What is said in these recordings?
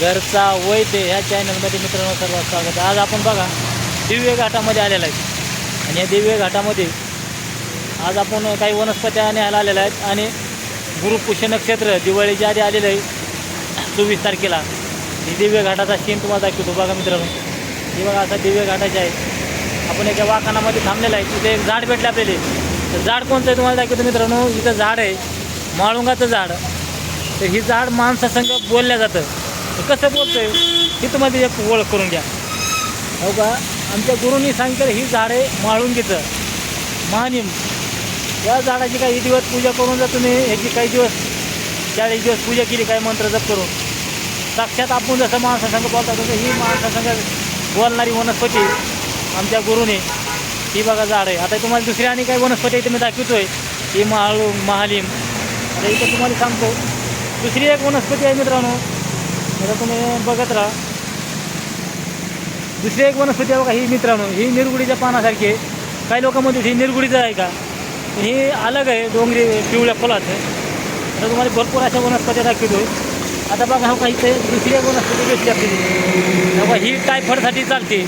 घरचा वैद्य ह्या चॅनलमध्ये मित्रांनो सर्वात स्वागत. आहे आज आपण बघा दिव्य घाटामध्ये आलेला आहे. आणि या दिव्य घाटामध्ये आज आपण काही वनस्पत्या न्यायला आलेल्या आहेत. आणि गुरुपुष्य नक्षत्र दिवाळीच्या आधी आलेलं आहे. चोवीस तारखेला. दिव्य घाटाचा सीन तुम्हाला दाखवतो बघा मित्रांनो. हे बघा असा दिव्य घाटाचे आहे. आपण एका वाखानामध्ये थांबलेला आहे. तिथे एक झाड भेटले आपल्याला. तर झाड कोणतं आहे तुम्हाला दाखवतो मित्रांनो? इथं झाड आहे. माळुंगाचं झाड. तर ही झाड माणसासंग बोलल्या जातं. तर कसं बोलतोय? आहे ही तुम्हाला एक ओळख करून घ्या. हो का? आमच्या गुरुंनी सांगितलं ही झाड आहे घेतं. महानिम. या झाडाची काही दिवस पूजा करून जर तुम्ही ह्याची काही दिवस चाळीस दिवस पूजा केली काही मंत्र जप करून. साक्षात आपण जसं माणसासंग बोलतात तसं ही माणसासंग बोलणारी वनस्पती आमच्या गुरुने. ही बघा झाड आहे. आता तुम्हाला दुसरी आणि काही वनस्पती इथे मी दाखवतोय. ही महाळू महालिम. आता इथं तुम्हाला सांगतो. दुसरी एक वनस्पती आहे मित्रांनो. आता तुम्ही बघत राहा. दुसरी एक वनस्पती आहे बघा ही मित्रांनो ही निरगुडीच्या पानासारखी आहे. काही लोक म्हणतात ही निरगुडीचं आहे का? ही अलग आहे डोंगरी पिवळ्या फुलाचं. आता तुम्हाला भरपूर अशा वनस्पत्या दाखवतो. आता बघा हो हा काही ते दुसरी एक वनस्पती भेटली आपली बघा हो ही टायफॉईडसाठी चालते.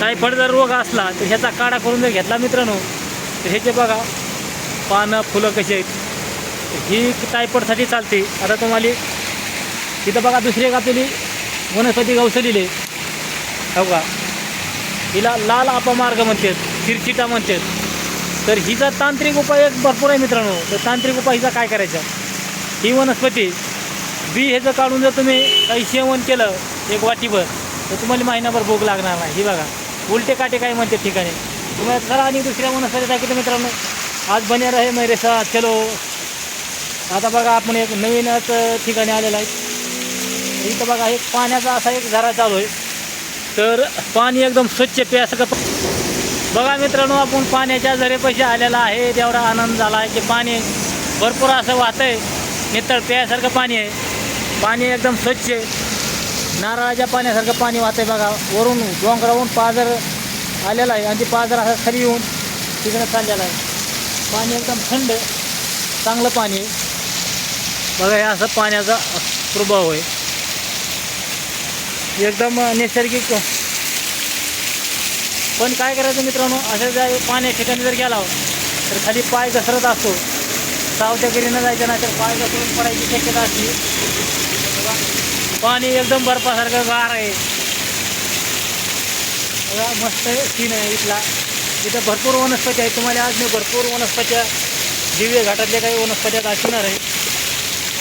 टायफॉईड जर रोग असला तर ह्याचा काढा करून जर घेतला मित्रांनो तर ह्याचे बघा पानं फुलं कशी आहेत ही टायफॉईडसाठी चालते. आता तुम्हाला तिथं बघा दुसरी एक आपली वनस्पती गवसलेली. आहे हो का हिला लाल अपमार्ग म्हणतात चिरचिटा म्हणतात. तर हिचा तांत्रिक उपाय एक भरपूर आहे मित्रांनो. तर तांत्रिक उपाय हिचा काय करायचा? ही वनस्पती बी ह्याचं काढून जर तुम्ही काही सेवन केलं एक वाटीभर तर तुम्हाला महिनाभर भूक लागणार नाही. ही बघा. उलटे काटे काय म्हणते ठिकाणी? तुम्हाला खरं आणि दुसऱ्या वनस्पती दाखवतो मित्रांनो. आज बने रहे मेरे साथ चलो आता बघा आपण एक नवीनच ठिकाणी आलेला आहे. इथं बघा एक पाण्याचा असा एक झरा चालू आहे. तर पाणी एकदम स्वच्छ प्यासारखं बघा मित्रांनो आपण पाण्याच्या झरेपाशी आलेला आहे. तेवढा आनंद झाला आहे की पाणी भरपूर असं वाहत आहे. नितळ प्यासारखं पाणी आहे. पाणी एकदम स्वच्छ आहे. नारळाच्या पाण्यासारखं पाणी वाहत आहे बघा. वरून डोंगरावरून पाझर आलेला आहे आणि ते पाझर असं खाली येऊन तिकडं चाललेलं आहे. पाणी एकदम थंड चांगलं पाणी आहे. बघा हे असं पाण्याचा प्रभाव आहे. एकदम नैसर्गिक. पण काय करायचं मित्रांनो असं जर पाण्या ठिकाणी जर गेला हो, तर खाली पाय घसरत असतो सावच्या गिरीनं जायचं नाही तर पाय घसरून पडायची शक्यता असते. पाणी एकदम बर्फासारखं गार आहे. बघा मस्त सीन आहे इथला. इथं भरपूर वनस्पती आहेत. तुम्हाला आज मी भरपूर वनस्पत्या दिव्य घाटातल्या काही वनस्पत्या दाखवणार आहे.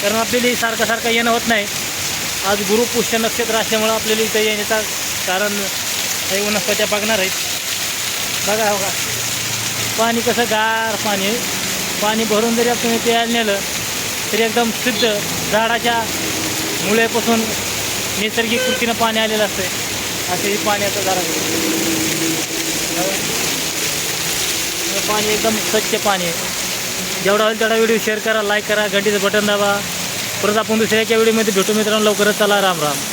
कारण आपल्याला सारखं सारखं येणं होत नाही. आज गुरुपुष्य नक्षत्र असल्यामुळं आपल्याला इथं येण्याचा कारण काही वनस्पत्या बघणार आहेत. बघा हो का पाणी कसं गार पाणी पाणी भरून जरी आपण प्यायला नेलं तरी एकदम शुद्ध झाडाच्या मुळेपासून नैसर्गिक कृतीनं पाणी आलेलं असतं असे हे पाण्याचं झाड पाणी एकदम स्वच्छ पाणी आहे. जेवढा होईल तेवढा व्हिडिओ शेअर करा लाईक करा घंटीचं बटन दाबा. परत आपण दुसऱ्याच्या वेळेमध्ये भेटू मित्रांनो. लवकरच चला. राम राम.